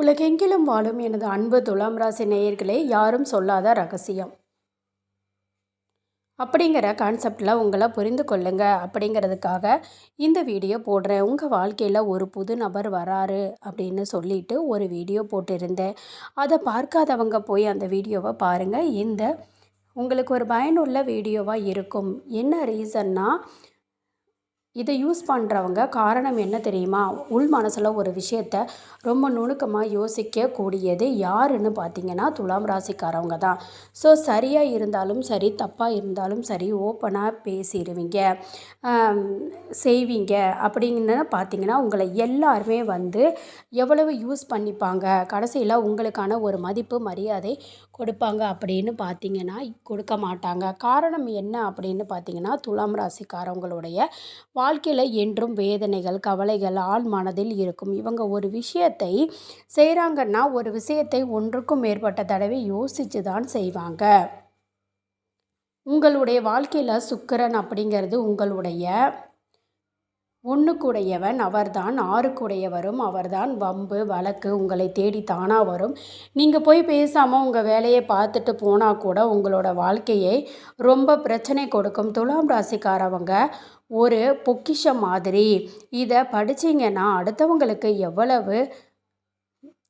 உலகெங்கிலும் வாழும் எனது அன்பு துலாம் ராசி நேயர்களே யாரும் சொல்லாத ரகசியம். அப்படிங்கிற கான்செப்டில் உங்களை புரிந்து கொள்ளுங்க. அப்படிங்கிறதுக்காக இந்த வீடியோ போடுறேன். உங்கள் வாழ்க்கையில் ஒரு புது நபர் வராரு அப்படின்னு சொல்லிட்டு ஒரு வீடியோ போட்டிருந்தேன். அதை பார்க்காதவங்க போய் அந்த வீடியோவை பாருங்கள் இந்த உங்களுக்கு ஒரு பயனுள்ள வீடியோவாக இருக்கும். என்ன ரீசன்னா இதை யூஸ் பண்ணுறவங்க காரணம் என்ன தெரியுமா? உள் மனசில் ஒரு விஷயத்த ரொம்ப நுணுக்கமாக யோசிக்கக்கூடியது யாருன்னு பார்த்தீங்கன்னா துலாம் ராசிக்காரவங்க தான். ஸோ சரியாக இருந்தாலும் சரி தப்பாக இருந்தாலும் சரி ஓப்பனாக பேசிடுவீங்க செய்வீங்க அப்படின்னு பார்த்தீங்கன்னா உங்களை எல்லாருமே வந்து எவ்வளவு யூஸ் பண்ணிப்பாங்க? கடைசியில் உங்களுக்கான ஒரு மதிப்பு மரியாதை கொடுப்பாங்க அப்படின்னு பார்த்தீங்கன்னா கொடுக்க மாட்டாங்க. காரணம் என்ன அப்படின்னு பார்த்தீங்கன்னா துலாம் ராசிக்காரவங்களுடைய வாழ்க்கையில் என்றும் வேதனைகள் கவலைகள் ஆள் மனதில் இருக்கும். இவங்க ஒரு விஷயத்தை செய்கிறாங்கன்னா ஒரு விஷயத்தை ஒன்றுக்கும் மேற்பட்ட தடவை யோசித்து தான் செய்வாங்க. உங்களுடைய வாழ்க்கையில் சுக்கரன் அப்படிங்கிறது உங்களுடைய ஒன்றுக்குடையவன் அவர்தான் ஆறுக்குடையவரும் அவர்தான். வம்பு வழக்கு உங்களை தேடி தானாக வரும். நீங்கள் போய் பேசாமல் உங்கள் வேலையை பார்த்துட்டு போனால் கூட உங்களோட வாழ்க்கையை ரொம்ப பிரச்சனை கொடுக்கும். துலாம் ராசிக்காரவங்க ஒரு பொக்கிஷம் மாதிரி. இதை படிச்சிங்கன்னா அடுத்தவங்களுக்கு எவ்வளவு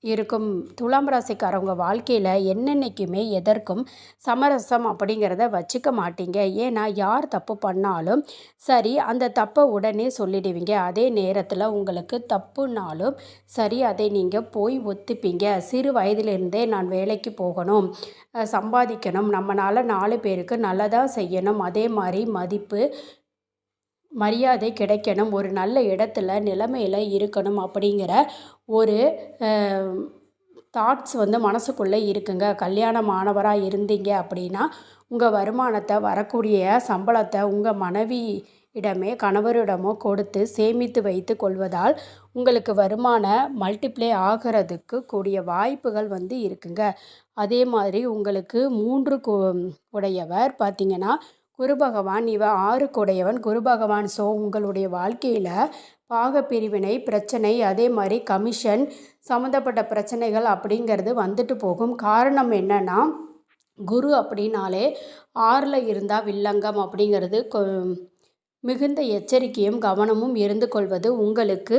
இருக்கும். துலாம் ராசிக்காரவங்க வாழ்க்கையில் என்னென்னைக்குமே எதற்கும் சமரசம் அப்படிங்கிறத வச்சுக்க மாட்டீங்க. ஏன்னா யார் தப்பு பண்ணாலும் சரி அந்த தப்பை உடனே சொல்லிடுவீங்க. அதே நேரத்தில் உங்களுக்கு தப்புனாலும் சரி அதை நீங்கள் போய் ஒத்துப்பீங்க. சிறு வயதிலிருந்தே நான் வேலைக்கு போகணும் சம்பாதிக்கணும் நம்மளால் நாலு பேருக்கு நல்லதாக செய்யணும் அதே மாதிரி மதிப்பு மரியாதை கிடைக்கணும். ஒரு நல்ல இடத்துல நிலைமையில் இருக்கணும் அப்படிங்கிற ஒரு தாட்ஸ் வந்து மனசுக்குள்ளே இருக்குங்க. கல்யாணம் ஆனவராக இருந்தீங்க அப்படின்னா உங்கள் வருமானத்தை வரக்கூடிய சம்பளத்தை உங்கள் மனைவி இடமே கணவரிடமோ கொடுத்து சேமித்து வைத்து கொள்வதால் உங்களுக்கு வருமான மல்டிப்ளை ஆகிறதுக்கு கூடிய வாய்ப்புகள் வந்து இருக்குங்க. அதே மாதிரி உங்களுக்கு மூன்று உடையவர் பார்த்திங்கன்னா குரு பகவான் இவ ஆறுக்குடையவன் குரு பகவான் ஸோ உங்களுடைய வாழ்க்கையில் பாக பிரிவினை பிரச்சனை அதே மாதிரி கமிஷன் சம்மந்தப்பட்ட பிரச்சனைகள் அப்படிங்கிறது வந்துட்டு போகும். காரணம் என்னென்னா குரு அப்படின்னாலே ஆறில் இருந்தால் வில்லங்கம் அப்படிங்கிறது மிகுந்த எச்சரிக்கையும் கவனமும் இருந்து கொள்வது உங்களுக்கு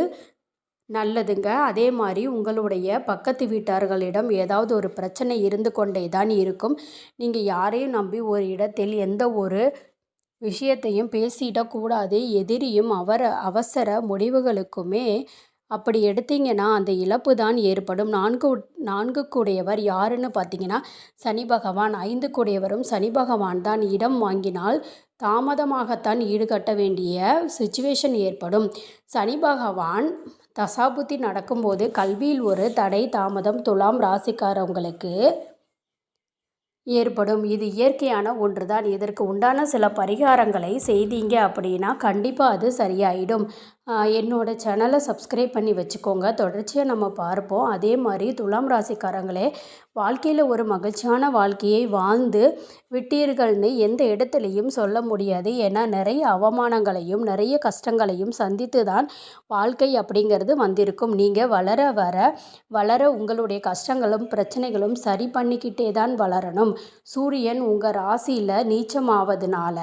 நல்லதுங்க. அதே மாதிரி உங்களுடைய பக்கத்து வீட்டார்களிடம் ஏதாவது ஒரு பிரச்சனை இருந்து கொண்டே தான் இருக்கும். நீங்கள் யாரையும் நம்பி ஒரு இடத்தில் எந்த ஒரு விஷயத்தையும் பேசிடக்கூடாது எதிரியும் அவர அவசர முடிவுகளுக்குமே அப்படி எடுத்தீங்கன்னா அந்த இழப்பு தான் ஏற்படும். நான்கு நான்கு கூடையவர் யாருன்னு பார்த்தீங்கன்னா சனி பகவான். ஐந்து கூடையவரும் சனி பகவான் தான் இடம் வாங்கினால் தாமதமாகத்தான் ஈடுகட்ட வேண்டிய சுச்சுவேஷன் ஏற்படும். சனி பகவான் தசாபுத்தி நடக்கும்போது கல்வியில் ஒரு தடை தாமதம் துலாம் ராசிக்காரவங்களுக்கு ஏற்படும். இது இயற்கையான ஒன்று தான் இதற்கு உண்டான சில பரிகாரங்களை செய்தீங்க அப்படின்னா கண்டிப்பாக அது சரியாயிடும். என்னோடய சேனலை சப்ஸ்கிரைப் பண்ணி வச்சுக்கோங்க. தொடர்ச்சியாக நம்ம பார்ப்போம். அதே மாதிரி துலாம் ராசிக்காரங்களே வாழ்க்கையில் ஒரு மகிழ்ச்சியான வாழ்க்கையை வாழ்ந்து விட்டீர்கள்னு எந்த இடத்துலையும் சொல்ல முடியாது. ஏன்னா நிறைய அவமானங்களையும் நிறைய கஷ்டங்களையும் சந்தித்து தான் வாழ்க்கை அப்படிங்கிறது வந்திருக்கும். நீங்கள் வளர வர வளர உங்களுடைய கஷ்டங்களும் பிரச்சனைகளும் சரி பண்ணிக்கிட்டே தான் வளரணும். சூரியன் உங்கள் ராசியில் நீச்சமாவதுனால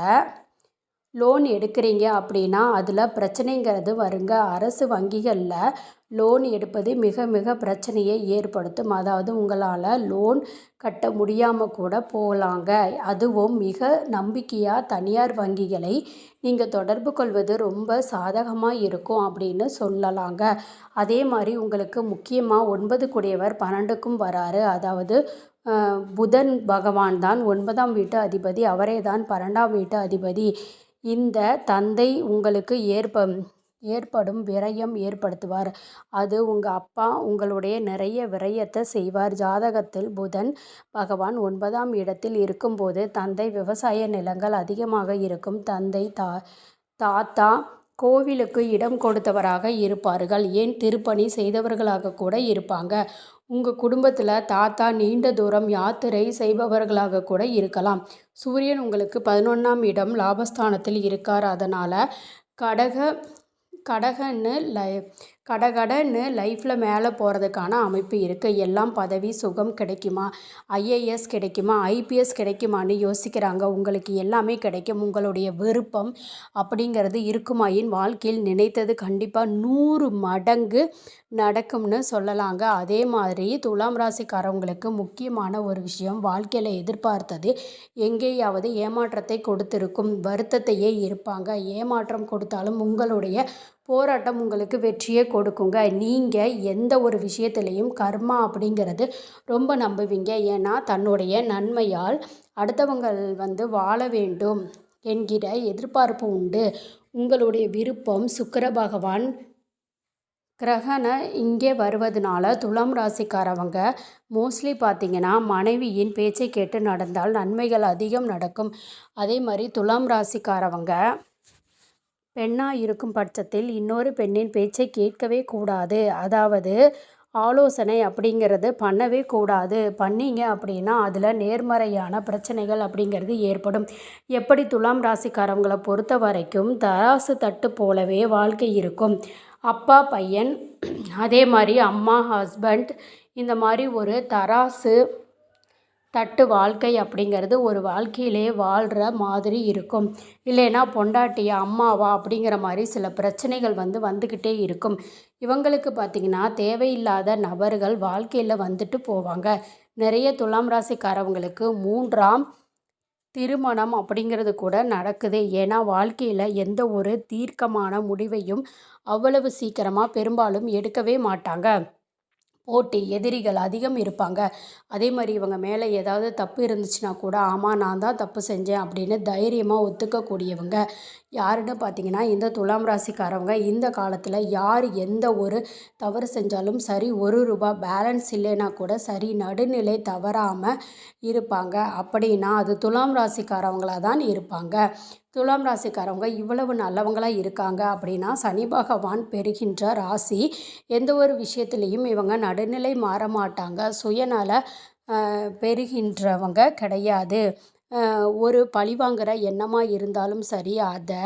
லோன் எடுக்கிறீங்க அப்படின்னா அதில் பிரச்சனைங்கிறது வருங்க. அரசு வங்கிகளில் லோன் எடுப்பது மிக மிக பிரச்சனையை ஏற்படுத்தும். அதாவது உங்களால் லோன் கட்ட முடியாமல் கூட போகலாங்க அதுவும் மிக நம்பிக்கையாக தனியார் வங்கிகளை நீங்கள் தொடர்பு கொள்வது ரொம்ப சாதகமாக இருக்கும் அப்படின்னு சொல்லலாங்க. அதே மாதிரி உங்களுக்கு முக்கியமாக ஒன்பது கூடியவர் பன்னெண்டுக்கும் வராரு. அதாவது புதன் பகவான் தான் ஒன்பதாம் வீட்டு அதிபதி. அவரே தான் பன்னெண்டாம் வீட்டு அதிபதி. இந்த தந்தை உங்களுக்கு ஏற்ப ஏற்படும் விரயம் ஏற்படுத்துவார். அது உங்கள் அப்பா உங்களுடைய நிறைய விரயத்தை செய்வார். ஜாதகத்தில் புதன் பகவான் ஒன்பதாம் இடத்தில் இருக்கும்போது தந்தை விவசாய நிலங்கள் அதிகமாக இருக்கும். தந்தை தா தாத்தா கோவிலுக்கு இடம் கொடுத்தவராக இருப்பார்கள். ஏன்? திருப்பணி செய்தவர்களாக கூட இருப்பாங்க. உங்கள் குடும்பத்தில் தாத்தா நீண்ட தூரம் யாத்திரை செய்பவர்களாக கூட இருக்கலாம். சூரியன் உங்களுக்கு பதினொன்றாம் இடம் லாபஸ்தானத்தில் இருக்கார். அதனால் கடக கடகன்னு லை கடகடன்னு லைஃப்பில் மேலே போகிறதுக்கான அமைப்பு இருக்குது எல்லாம் பதவி சுகம் கிடைக்குமா? ஐஏஎஸ் கிடைக்குமா? ஐபிஎஸ் கிடைக்குமான்னு யோசிக்கிறாங்க. உங்களுக்கு எல்லாமே கிடைக்கும். உங்களுடைய விருப்பம் அப்படிங்கிறது இருக்குமாயின் வாழ்க்கையில் நினைத்தது கண்டிப்பாக நூறு மடங்கு நடக்கும்னு சொல்லலாங்க. அதே மாதிரி துலாம் ராசிக்காரவங்களுக்கு முக்கியமான ஒரு விஷயம் வாழ்க்கையில் எதிர்பார்த்தது எங்கேயாவது ஏமாற்றத்தை கொடுத்திருக்கும் வருத்தத்தையே இருப்பாங்க. ஏமாற்றம் கொடுத்தாலும் உங்களுடைய போராட்டம் உங்களுக்கு வெற்றியே கொடுக்குங்க. நீங்கள் எந்த ஒரு விஷயத்துலையும் கர்மா அப்படிங்கிறது ரொம்ப நம்புவீங்க. ஏன்னா தன்னுடைய நன்மையால் அடுத்தவங்கள் வந்து வாழ வேண்டும் என்கிற எதிர்பார்ப்பு உண்டு. உங்களுடைய விருப்பம் சுக்கர பகவான் கிரகணம் இங்கே வருவதனால துலாம் ராசிக்காரவங்க மோஸ்ட்லி பார்த்திங்கன்னா மனைவியின் பேச்சை கேட்டு நடந்தால் நன்மைகள் அதிகம் நடக்கும். அதே மாதிரி துலாம் ராசிக்காரவங்க பெண்ணாக இருக்கும் பட்சத்தில் இன்னொரு பெண்ணின் பேச்சை கேட்கவே கூடாது. அதாவது ஆலோசனை அப்படிங்கிறது பண்ணவே கூடாது. பண்ணீங்க அப்படின்னா அதில் நேர்மறையான பிரச்சனைகள் அப்படிங்கிறது ஏற்படும். எப்படி துலாம் ராசிக்காரவங்களை பொறுத்த வரைக்கும் தராசு தட்டு போலவே வாழ்க்கை இருக்கும். அப்பா பையன் அதே மாதிரி அம்மா ஹஸ்பண்ட் இந்த மாதிரி ஒரு தராசு தட்டு வாழ்க்கை அப்படிங்கிறது ஒரு வாழ்க்கையிலே வாழ்கிற மாதிரி இருக்கும். இல்லைன்னா பொண்டாட்டியா அம்மாவா அப்படிங்கிற மாதிரி சில பிரச்சனைகள் வந்து வந்துக்கிட்டே இருக்கும். இவங்களுக்கு பார்த்திங்கன்னா தேவையில்லாத நபர்கள் வாழ்க்கையில் வந்துட்டு போவாங்க. நிறைய துலாம் ராசிக்காரவங்களுக்கு மூன்றாம் திருமணம் அப்படிங்கிறது கூட நடக்குது. ஏன்னா வாழ்க்கையில் எந்த ஒரு தீர்க்கமான முடிவையும் அவ்வளவு சீக்கிரமாக பெரும்பாலும் எடுக்கவே மாட்டாங்க. போட்டி எதிரிகள் அதிகம் இருப்பாங்க. அதே மாதிரி இவங்க மேலே ஏதாவது தப்பு இருந்துச்சுன்னா கூட ஆமாம் நான் தான் தப்பு செஞ்சேன் அப்படின்னு தைரியமாக ஒத்துக்கக்கூடியவங்க யாருன்னு பார்த்தீங்கன்னா இந்த துலாம் ராசிக்காரவங்க இந்த காலத்தில் யார் எந்த ஒரு தவறு செஞ்சாலும் சரி ஒரு ரூபா பேலன்ஸ் இல்லைன்னா கூட சரி நடுநிலை தவறாமல் இருப்பாங்க. அப்படின்னா அது துலாம் ராசிக்காரவங்களாக தான் இருப்பாங்க. துலாம் ராசிக்காரவங்க இவ்வளவு நல்லவங்களாக இருக்காங்க அப்படின்னா சனி பகவான் பெறுகின்ற ராசி எந்த ஒரு விஷயத்துலேயும் இவங்க நடுநிலை மாற மாட்டாங்க. சுயநல பெறுகின்றவங்க கிடையாது. ஒரு பழிவாங்கிற எண்ணமாக இருந்தாலும் சரி அதை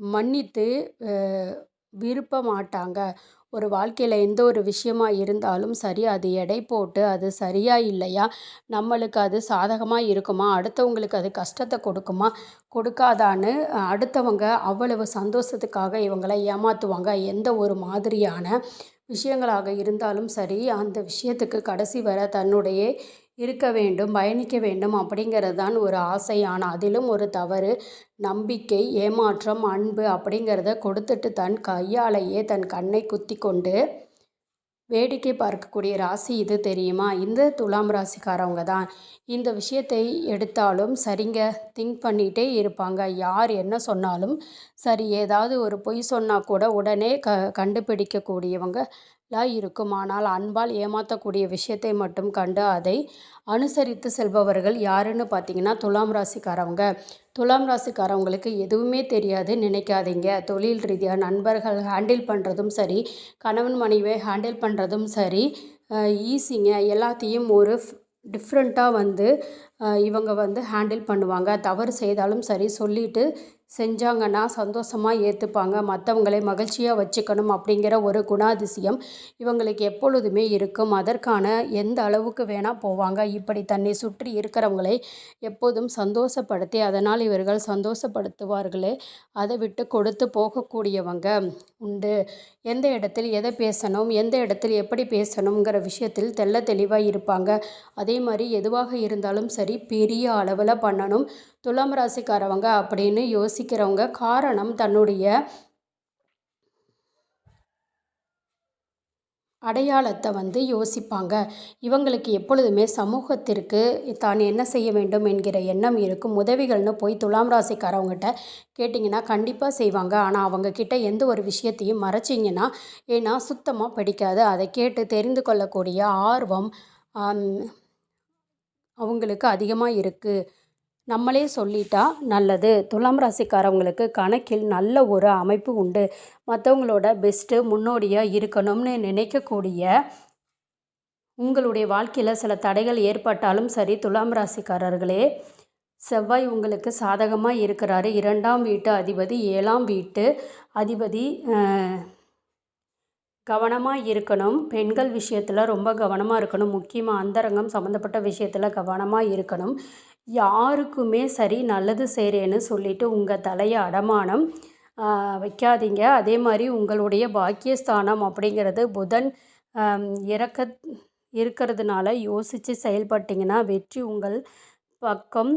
மன்னித்து விருப்ப மாட்டாங்க. ஒரு வாழ்க்கையில் எந்த ஒரு விஷயமாக இருந்தாலும் சரி அது எடை போட்டு அது சரியா இல்லையா? நம்மளுக்கு அது சாதகமாக இருக்குமா? அடுத்தவங்களுக்கு அது கஷ்டத்தை கொடுக்குமா? கொடுக்காதான்னு அடுத்தவங்க அவ்வளவு சந்தோஷத்துக்காக இவங்களை ஏமாற்றுவாங்க எந்த ஒரு மாதிரியான விஷயங்களாக இருந்தாலும் சரி அந்த விஷயத்துக்கு கடைசி வர தன்னுடைய இருக்க வேண்டும் பயணிக்க வேண்டும் அப்படிங்கிறது தான் ஒரு ஆசை. ஆனால் அதிலும் ஒரு தவறு. நம்பிக்கை ஏமாற்றம் அன்பு அப்படிங்கிறத கொடுத்துட்டு தன் கையாலேயே தன் கண்ணை குத்தி கொண்டு வேடிக்கை பார்க்கக்கூடிய ராசி இது தெரியுமா? இந்த துலாம் ராசிக்காரவங்க தான். இந்த விஷயத்தை எடுத்தாலும் சரிங்க திங்க் பண்ணிகிட்டே இருப்பாங்க. யார் என்ன சொன்னாலும் சரி ஏதாவது ஒரு பொய் சொன்னால் கூட உடனே க கண்டுபிடிக்கக்கூடியவங்க லா இருக்கும் ஆனால் அன்பால் ஏமாற்றக்கூடிய விஷயத்தை மட்டும் கண்டு அதை அனுசரித்து செல்பவர்கள் யாருன்னு பார்த்தீங்கன்னா துலாம் ராசிக்காரவங்க. துலாம் ராசிக்காரவங்களுக்கு எதுவுமே தெரியாது நினைக்காதீங்க. தொழில் ரீதியாக நண்பர்கள் ஹேண்டில் பண்ணுறதும் சரி கணவன் மனைவியை ஹேண்டில் பண்ணுறதும் சரி ஈஸிங்க. எல்லாத்தையும் ஒரு டிஃப்ரெண்ட்டாக வந்து இவங்க வந்து ஹேண்டில் பண்ணுவாங்க. தவறு செய்தாலும் சரி சொல்லிவிட்டு செஞ்சாங்கன்னா சந்தோஷமாக ஏற்றுப்பாங்க மற்றவங்களை மகிழ்ச்சியாக வச்சுக்கணும் அப்படிங்கிற ஒரு குணாதிசயம் இவங்களுக்கு எப்பொழுதுமே இருக்கும். அதற்கான எந்த அளவுக்கு வேணால் போவாங்க. இப்படி தன்னை சுற்றி இருக்கிறவங்களை எப்போதும் சந்தோஷப்படுத்தி அதனால் இவர்கள் சந்தோஷப்படுத்துவார்களே அதை விட்டு கொடுத்து போகக்கூடியவங்க உண்டு. எந்த இடத்தில் எதை பேசணும் எந்த இடத்தில் எப்படி பேசணுங்கிற விஷயத்தில் தெல்ல தெளிவாக இருப்பாங்க. அதே மாதிரி எதுவாக இருந்தாலும் சரி பெரிய அளவில் பண்ணணும். துலாம் ராசிக்காரவங்க அப்படின்னு யோசிக்கிறவங்க காரணம் தன்னுடைய அடையாளத்தை வந்து யோசிப்பாங்க. இவங்களுக்கு எப்பொழுதுமே சமூகத்திற்கு தான் என்ன செய்ய வேண்டும் என்கிற எண்ணம் இருக்கும். உதவிகள்னு போய் துலாம் ராசிக்காரவங்ககிட்ட கேட்டிங்கன்னா கண்டிப்பாக செய்வாங்க. ஆனால் அவங்கக்கிட்ட எந்த ஒரு விஷயத்தையும் மறைச்சிங்கன்னா ஏன்னா சுத்தமாக படிக்காது. அதை கேட்டு தெரிந்து கொள்ளக்கூடிய ஆர்வம் அவங்களுக்கு அதிகமாக இருக்குது நம்மளே சொல்லிட்டா நல்லது. துலாம் ராசிக்காரவங்களுக்கு கணக்கில் நல்ல ஒரு அமைப்பு உண்டு. மற்றவங்களோட பெஸ்ட்டு முன்னோடியாக இருக்கணும்னு நினைக்கக்கூடிய உங்களுடைய வாழ்க்கையில் சில தடைகள் ஏற்பட்டாலும் சரி துலாம் ராசிக்காரர்களே செவ்வாய் உங்களுக்கு சாதகமாக இருக்கிறாரு. இரண்டாம் வீட்டு அதிபதி ஏழாம் வீட்டு அதிபதி கவனமாக இருக்கணும். பெண்கள் விஷயத்தில் ரொம்ப கவனமாக இருக்கணும். முக்கியமாக அந்தரங்கம் சம்மந்தப்பட்ட விஷயத்தில் கவனமாக இருக்கணும். யாருக்குமே சரி நல்லது செய்கிறேன்னு சொல்லிவிட்டு உங்கள் தலையை அடமானம் வைக்காதீங்க. அதே மாதிரி உங்களுடைய பாக்கியஸ்தானம் அப்படிங்கிறது புதன் இறக்க இருக்கிறதுனால யோசித்து செயல்பட்டிங்கன்னா வெற்றி உங்கள் பக்கம்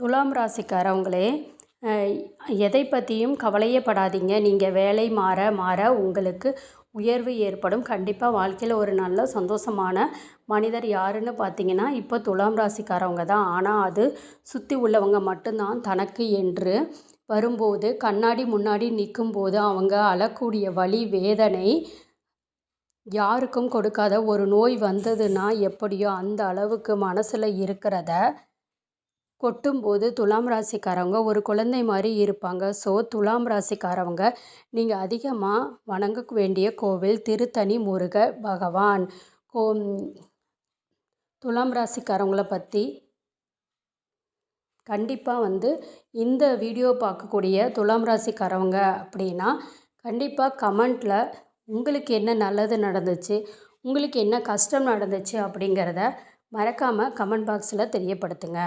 துலாம் ராசிக்காரவங்களே எதை பற்றியும் கவலையப்படாதீங்க. நீங்கள் வேலை மாற மாற உங்களுக்கு உயர்வு ஏற்படும். கண்டிப்பாக வாழ்க்கையில் ஒரு நல்ல சந்தோஷமான மனிதர் யாருன்னு பார்த்தீங்கன்னா இப்போ துலாம் ராசிக்காரவங்க தான். ஆனால் அது சுற்றி உள்ளவங்க மட்டும்தான் தனக்கு என்று வரும்போது கண்ணாடி முன்னாடி நிற்கும்போது அவங்க அழக்கூடிய வழி வேதனை யாருக்கும் கொடுக்காத ஒரு நோய் வந்ததுன்னா எப்படியோ அந்த அளவுக்கு மனசில் இருக்கிறத கொட்டும்போது துலாம் ராசிக்காரவங்க ஒரு குழந்தை மாதிரி இருப்பாங்க. ஸோ துலாம் ராசிக்காரவங்க நீங்கள் அதிகமாக வணங்க வேண்டிய கோவில் திருத்தணி முருக பகவான். கோ துலாம் ராசிக்காரவங்கள பற்றி கண்டிப்பாக வந்து இந்த வீடியோ பார்க்கக்கூடிய துலாம் ராசிக்காரவங்க அப்படின்னா கண்டிப்பாக கமெண்ட்டில் உங்களுக்கு என்ன நல்லது நடந்துச்சு உங்களுக்கு என்ன கஷ்டம் நடந்துச்சு அப்படிங்கிறத மறக்காமல் கமெண்ட் பாக்ஸில் தெரியப்படுத்துங்க.